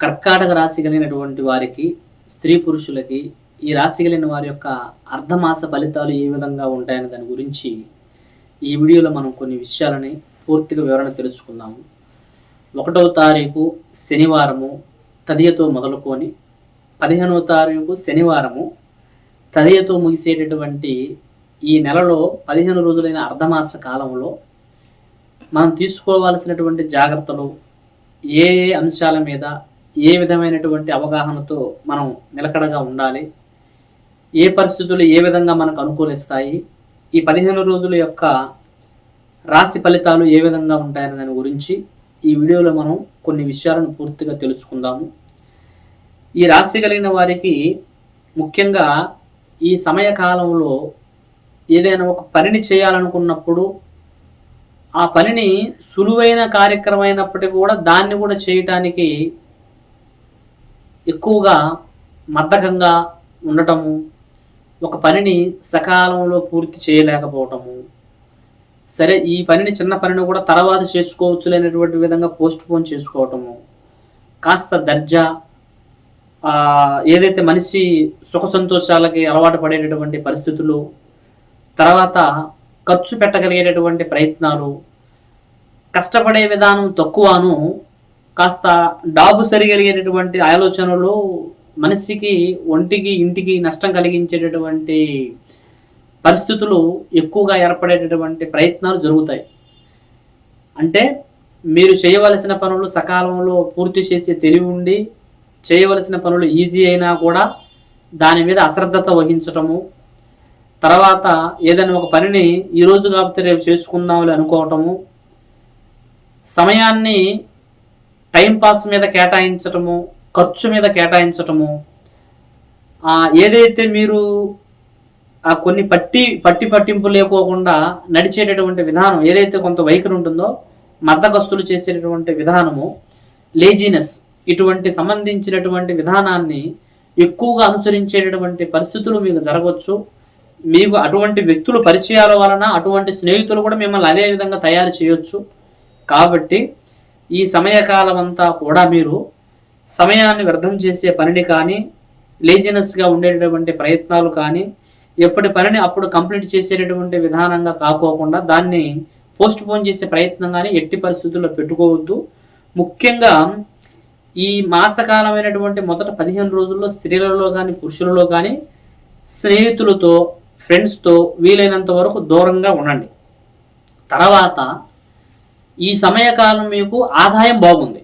కర్కాటక రాశి కలిగినటువంటి వారికి స్త్రీ పురుషులకి ఈ రాశి కలిగిన వారి యొక్క అర్ధమాస ఫలితాలు ఏ విధంగా ఉంటాయనే దాని గురించి ఈ వీడియోలో మనం కొన్ని విషయాలని పూర్తిగా వివరణ తెలుసుకుందాము. ఒకటవ తారీఖు శనివారము తదియతో మొదలుకొని పదిహేనవ తారీఖు శనివారము తదియతో ముగిసేటటువంటి ఈ నెలలో పదిహేను రోజులైన అర్ధమాస కాలంలో మనం తీసుకోవాల్సినటువంటి జాగ్రత్తలు ఏ ఏ అంశాల మీద ఏ విధమైనటువంటి అవగాహనతో మనం నిలకడగా ఉండాలి? ఏ పరిస్థితులు ఏ విధంగా మనకు అనుకూలిస్తాయి? ఈ పదిహేను రోజుల యొక్క రాశి ఫలితాలు ఏ విధంగా ఉంటాయనే దాని గురించి ఈ వీడియోలో మనం కొన్ని విషయాలను పూర్తిగా తెలుసుకుందాము. ఈ రాశి కలిగిన వారికి ముఖ్యంగా ఈ సమయకాలంలో ఏదైనా ఒక పనిని చేయాలనుకున్నప్పుడు ఆ పనిని సులువైన కార్యక్రమం అయినప్పటికీ కూడా దాన్ని కూడా చేయటానికి ఎక్కువగా మద్దకంగా ఉండటము ఒక పనిని సకాలంలో పూర్తి చేయలేకపోవటము. సరే ఈ పనిని చిన్న పనిని కూడా తర్వాత చేసుకోవచ్చు లేనటువంటి విధంగా పోస్ట్ పోన్ చేసుకోవటము. కాస్త దర్జా ఏదైతే మనిషి సుఖ సంతోషాలకి అలవాటు పడేటటువంటి పరిస్థితులు తర్వాత ఖర్చు పెట్టగలిగేటటువంటి ప్రయత్నాలు కష్టపడే విధానం తక్కువను కాస్త డాబు సరిగలిగేటటువంటి ఆలోచనలు మనిషికి ఒంటికి ఇంటికి నష్టం కలిగించేటటువంటి పరిస్థితులు ఎక్కువగా ఏర్పడేటటువంటి ప్రయత్నాలు జరుగుతాయి. అంటే మీరు చేయవలసిన పనులు సకాలంలో పూర్తి చేసే తెలివి ఉండి చేయవలసిన పనులు ఈజీ అయినా కూడా దాని మీద అశ్రద్ధత వహించటము తర్వాత ఏదైనా ఒక పనిని ఈరోజు రోజు కాకపోతే రేపు చేసుకుందాంలే అనుకోవటము సమయాన్ని టైంపాస్ మీద కేటాయించటము ఖర్చు మీద కేటాయించటము ఏదైతే మీరు ఆ కొన్ని పట్టి పట్టి పట్టింపు లేకోకుండా నడిచేటటువంటి విధానం ఏదైతే కొంత వైఖరి ఉంటుందో మర్దగస్తులు చేసేటటువంటి విధానము లేజినెస్ ఇటువంటి సంబంధించినటువంటి విధానాన్ని ఎక్కువగా అనుసరించేటటువంటి పరిస్థితులు మీకు జరగవచ్చు. మీకు అటువంటి వ్యక్తుల పరిచయాల వలన అటువంటి స్నేహితులు కూడా మిమ్మల్ని అదే విధంగా తయారు చేయొచ్చు. కాబట్టి ఈ సమయకాలం అంతా కూడా మీరు సమయాన్ని వ్యర్థం చేసే పనిని కానీ లేజినెస్గా ఉండేటటువంటి ప్రయత్నాలు కానీ ఎప్పటి పనిని అప్పుడు కంప్లీట్ చేసేటటువంటి విధానంగా కాకోకుండా దాన్ని పోస్ట్ పోన్ చేసే ప్రయత్నం కానీ ఎట్టి పరిస్థితుల్లో పెట్టుకోవద్దు. ముఖ్యంగా ఈ మాసకాలమైనటువంటి మొదట పదిహేను రోజుల్లో స్త్రీలలో కానీ పురుషులలో కానీ స్నేహితులతో ఫ్రెండ్స్తో వీలైనంత వరకు దూరంగా ఉండండి. తర్వాత ఈ సమయకాలం మీకు ఆదాయం బాగుంది.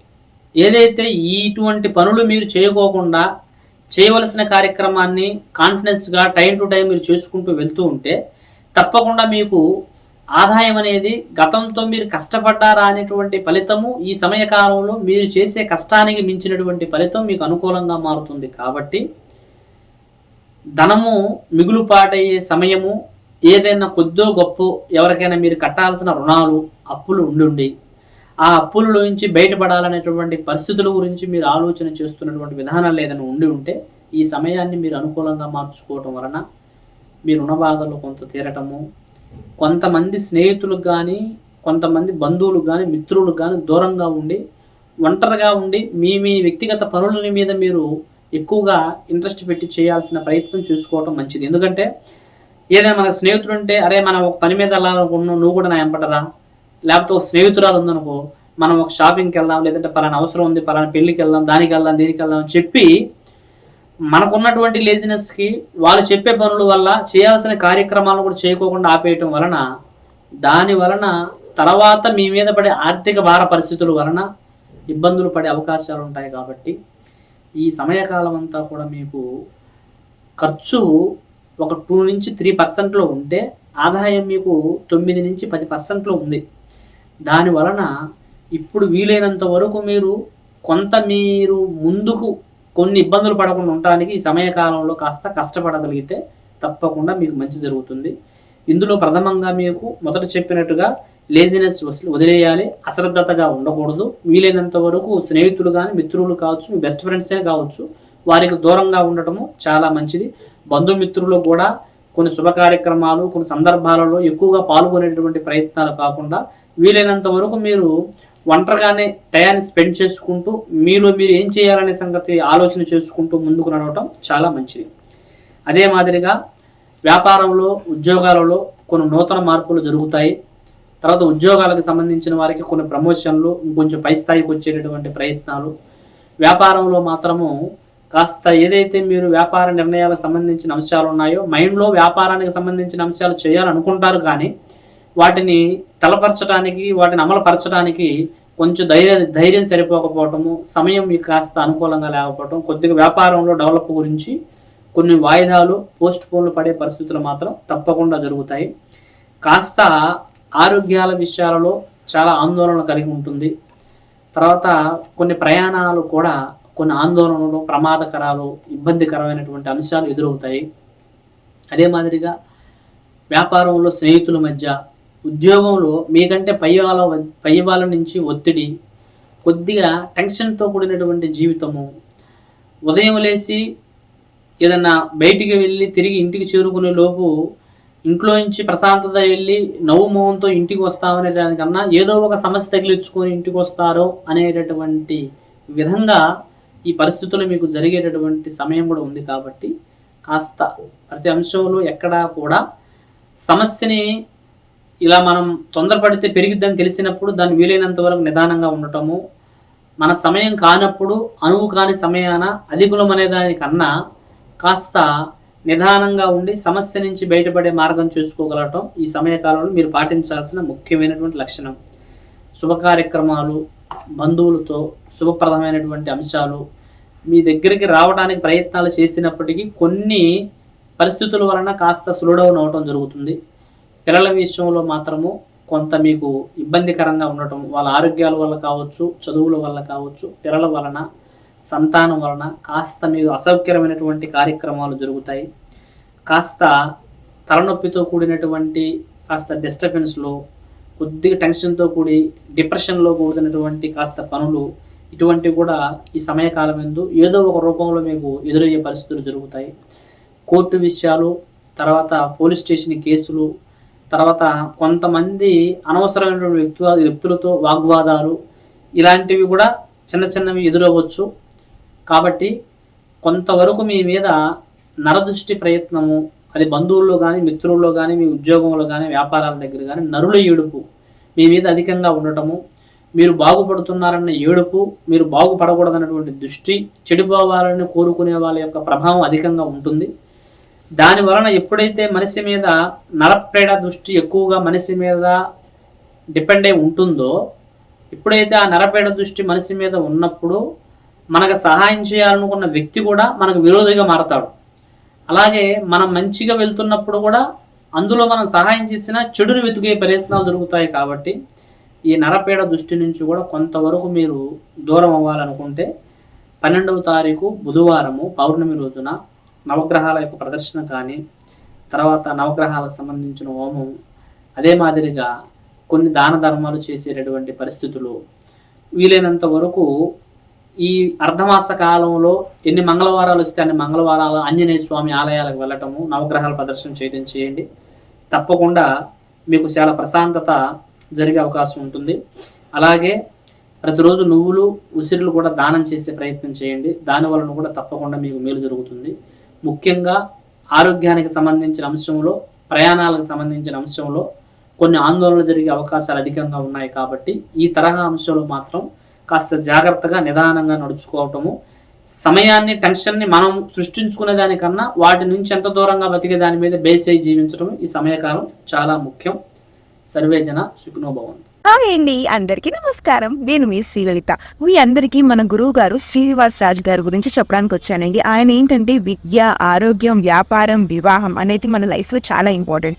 ఏదైతే ఇటువంటి పనులు మీరు చేయకోకుండా చేయవలసిన కార్యక్రమాన్ని కాన్ఫిడెన్స్గా టైం టు టైం మీరు చేసుకుంటూ వెళ్తూ ఉంటే తప్పకుండా మీకు ఆదాయం అనేది గతంతో మీరు కష్టపడ్డారా అనేటువంటి ఫలితము ఈ సమయకాలంలో మీరు చేసే కష్టానికి మించినటువంటి ఫలితం మీకు అనుకూలంగా మారుతుంది కాబట్టి ధనము మిగులుపాటయ్యే సమయము ఏదైనా కొద్దో గొప్ప ఎవరికైనా మీరు కట్టాల్సిన రుణాలు అప్పులు ఉండుండి. ఆ అప్పుల నుంచి బయటపడాలనేటువంటి పరిస్థితుల గురించి మీరు ఆలోచన చేస్తున్నటువంటి విధానాలు ఏదైనా ఉండి ఉంటే ఈ సమయాన్ని మీరు అనుకూలంగా మార్చుకోవటం వలన మీ రుణ బాధలు కొంత తీరటము కొంతమంది స్నేహితులకు కానీ కొంతమంది బంధువులకు కానీ మిత్రులకు కానీ దూరంగా ఉండి ఒంటరిగా ఉండి మీ మీ వ్యక్తిగత పనుల మీద మీరు ఎక్కువగా ఇంట్రెస్ట్ పెట్టి చేయాల్సిన ప్రయత్నం చూసుకోవటం మంచిది. ఎందుకంటే ఏదైనా మన స్నేహితుడు ఉంటే అరే మనం ఒక పని మీద వెళ్ళాలనుకున్నావు నువ్వు కూడా నా ఎంపటరా లేకపోతే ఒక స్నేహితురాలు ఉందనుకో మనం ఒక షాపింగ్కి వెళ్దాం లేదంటే పలానా అవసరం ఉంది పలానా పెళ్ళికి వెళ్దాం దానికి వెళ్దాం దీనికి వెళ్దాం అని చెప్పి మనకున్నటువంటి లేజినెస్కి వాళ్ళు చెప్పే పనుల వల్ల చేయాల్సిన కార్యక్రమాలను కూడా చేయకోకుండా ఆపేయటం వలన దాని వలన తర్వాత మీ మీద పడే ఆర్థిక భార పరిస్థితుల వలన ఇబ్బందులు పడే అవకాశాలు ఉంటాయి కాబట్టి ఈ సమయకాలం అంతా కూడా మీకు ఖర్చు ఒక టూ నుంచి త్రీ పర్సెంట్లో ఉంటే ఆదాయం మీకు తొమ్మిది నుంచి పది పర్సెంట్లో ఉంది. దాని వలన ఇప్పుడు వీలైనంత వరకు మీరు కొంత మీరు ముందుకు కొన్ని ఇబ్బందులు పడకుండా ఉండడానికి ఈ సమయకాలంలో కాస్త కష్టపడగలిగితే తప్పకుండా మీకు మంచి జరుగుతుంది. ఇందులో ప్రథమంగా మీకు మొదట చెప్పినట్టుగా లేజినెస్ వదిలేయాలి అశ్రద్ధతగా ఉండకూడదు. వీలైనంత వరకు స్నేహితులు కానీ మిత్రులు కావచ్చు మీ బెస్ట్ ఫ్రెండ్సే కావచ్చు వారికి దూరంగా ఉండటము చాలా మంచిది. బంధుమిత్రులు కూడా కొన్ని శుభ కార్యక్రమాలు కొన్ని సందర్భాలలో ఎక్కువగా పాల్గొనేటటువంటి ప్రయత్నాలు కాకుండా వీలైనంత వరకు మీరు ఒంటరిగానే టయాన్ని స్పెండ్ చేసుకుంటూ మీలో మీరు ఏం చేయాలనే సంగతి ఆలోచన చేసుకుంటూ ముందుకు నడవటం చాలా మంచిది. అదే మాదిరిగా వ్యాపారంలో ఉద్యోగాలలో కొన్ని నూతన మార్పులు జరుగుతాయి. తర్వాత ఉద్యోగాలకు సంబంధించిన వారికి కొన్ని ప్రమోషన్లు ఇంకొంచెం పై స్థాయికి వచ్చేటటువంటి ప్రయత్నాలు. వ్యాపారంలో మాత్రము కాస్త ఏదైతే మీరు వ్యాపార నిర్ణయాలకు సంబంధించిన అంశాలు ఉన్నాయో మైండ్లో వ్యాపారానికి సంబంధించిన అంశాలు చేయాలనుకుంటారు కానీ వాటిని తలపరచడానికి వాటిని అమలుపరచడానికి కొంచెం ధైర్య ధైర్యం సరిపోకపోవటము సమయం మీకు కాస్త అనుకూలంగా లేకపోవటం కొద్దిగా వ్యాపారంలో డెవలప్ గురించి కొన్ని వాయిదాలు పోస్ట్ పోన్లు పడే పరిస్థితులు మాత్రం తప్పకుండా జరుగుతాయి. కాస్త ఆరోగ్యాల విషయాలలో చాలా ఆందోళన కలిగి ఉంటుంది. తర్వాత కొన్ని ప్రయాణాలు కూడా కొన్ని ఆందోళనలు ప్రమాదకరాలు ఇబ్బందికరమైనటువంటి అంశాలు ఎదురవుతాయి. అదే మాదిరిగా వ్యాపారంలో స్నేహితుల మధ్య ఉద్యోగంలో మీకంటే పై వాళ్ళ పై వాళ్ళ నుంచి ఒత్తిడి కొద్దిగా టెన్షన్తో కూడినటువంటి జీవితము ఉదయం లేచి ఏదన్నా బయటికి వెళ్ళి తిరిగి ఇంటికి చేరుకునే లోపు ఇంట్లో నుంచి ప్రశాంతత వెళ్ళి నవ్వు మోహంతో ఇంటికి వస్తామనే దానికన్నా ఏదో ఒక సమస్య తగిలించుకొని ఇంటికి వస్తారో అనేటటువంటి విధంగా ఈ పరిస్థితులు మీకు జరిగేటటువంటి సమయం కూడా ఉంది కాబట్టి కాస్త ప్రతి అంశంలో ఎక్కడా కూడా సమస్యని ఇలా మనం తొందరపడితే పెరిగిద్దని తెలిసినప్పుడు దాన్ని వీలైనంత వరకు నిదానంగా ఉండటము మన సమయం కానప్పుడు అనువు కాని సమయాన అధికులం అనే దానికన్నా కాస్త నిదానంగా ఉండి సమస్య నుంచి బయటపడే మార్గం చూసుకోగలటం ఈ సమయకాలంలో మీరు పాటించాల్సిన ముఖ్యమైనటువంటి లక్షణం. శుభ కార్యక్రమాలు బంధువులతో శుభప్రదమైనటువంటి అంశాలు మీ దగ్గరికి రావడానికి ప్రయత్నాలు చేసినప్పటికీ కొన్ని పరిస్థితుల వలన కాస్త స్లో అవటం జరుగుతుంది. పిల్లల విషయంలో మాత్రము కొంత మీకు ఇబ్బందికరంగా ఉండటం వాళ్ళ ఆరోగ్యాల వల్ల కావచ్చు చదువుల వల్ల కావచ్చు పిల్లల వలన సంతానం వలన కాస్త మీరు అసౌకర్యమైనటువంటి కార్యక్రమాలు జరుగుతాయి. కాస్త తలనొప్పితో కూడినటువంటి కాస్త డిస్టర్బెన్స్లో కొద్దిగా టెన్షన్తో కూడి డిప్రెషన్లో కూడినటువంటి కాస్త పనులు ఇటువంటివి కూడా ఈ సమయకాలం ఎందు ఏదో ఒక రూపంలో మీకు ఎదురయ్యే పరిస్థితులు జరుగుతాయి. కోర్టు విషయాలు తర్వాత పోలీస్ స్టేషన్ కేసులు తర్వాత కొంతమంది అనవసరమైనటువంటి వ్యక్తు వ్యక్తులతో వాగ్వాదాలు ఇలాంటివి కూడా చిన్న చిన్నవి ఎదురవ్వచ్చు. కాబట్టి కొంతవరకు మీ మీద నరదృష్టి ప్రయత్నము అది బంధువుల్లో కానీ మిత్రుల్లో కానీ మీ ఉద్యోగంలో కానీ వ్యాపారాల దగ్గర కానీ నరుల ఏడుపు మీ మీద అధికంగా ఉండటము మీరు బాగుపడుతున్నారన్న ఏడుపు మీరు బాగుపడకూడదన్నటువంటి దృష్టి చెడిపోవాలని కోరుకునే వాళ్ళ యొక్క ప్రభావం అధికంగా ఉంటుంది. దాని వలన ఎప్పుడైతే మనిషి మీద నరప్రేడ దృష్టి ఎక్కువగా మనిషి మీద డిపెండ్ అయి ఉంటుందో ఎప్పుడైతే ఆ నరపేడ దృష్టి మనిషి మీద ఉన్నప్పుడు మనకు సహాయం చేయాలనుకున్న వ్యక్తి కూడా మనకు విరోధిగా మారతాడు. అలాగే మనం మంచిగా వెళ్తున్నప్పుడు కూడా అందులో మనం సహాయం చేసినా చెడును వెతికే ప్రయత్నాలు దొరుకుతాయి కాబట్టి ఈ నరపేడ దృష్టి నుంచి కూడా కొంతవరకు మీరు దూరం అవ్వాలనుకుంటే పన్నెండవ తారీఖు బుధవారము పౌర్ణమి రోజున నవగ్రహాల యొక్క ప్రదర్శన కానీ తర్వాత నవగ్రహాలకు సంబంధించిన హోమం అదే మాదిరిగా కొన్ని దాన ధర్మాలు చేసేటటువంటి పరిస్థితులు వీలైనంత వరకు ఈ అర్ధమాస కాలంలో ఎన్ని మంగళవారాలు వస్తే అన్ని మంగళవారాలు ఆంజనేయ స్వామి ఆలయాలకు వెళ్ళటము నవగ్రహాల ప్రదర్శన చేయడం చేయండి. తప్పకుండా మీకు చాలా ప్రశాంతత జరిగే అవకాశం ఉంటుంది. అలాగే ప్రతిరోజు నువ్వులు ఉసిరులు కూడా దానం చేసే ప్రయత్నం చేయండి. దాని వలన కూడా తప్పకుండా మీకు మేలు జరుగుతుంది. ముఖ్యంగా ఆరోగ్యానికి సంబంధించిన అంశంలో ప్రయాణాలకు సంబంధించిన అంశంలో కొన్ని ఆందోళనలు జరిగే అవకాశాలు అధికంగా ఉన్నాయి కాబట్టి ఈ తరహా అంశాలు మాత్రం కాస్త జాగ్రత్తగా నిదానంగా నడుచుకోవటము. సమయాన్ని టెన్షన్ని మనం సృష్టించుకునే దానికన్నా వాటి నుంచి ఎంత దూరంగా బతికే దాని మీద బేస్ అయి జీవించడం ఈ సమయకాలం చాలా ముఖ్యం. సర్వేజన సుఖనోభవం హాయ్ అండి అందరికీ నమస్కారం. నేను మీ శ్రీలలిత. మీ అందరికీ మన గురువు గారు శ్రీనివాస్ రాజు గారి గురించి చెప్పడానికి వచ్చానండి. ఆయన ఏంటంటే విద్య ఆరోగ్యం వ్యాపారం వివాహం అనేది మన లైఫ్లో చాలా ఇంపార్టెంట్.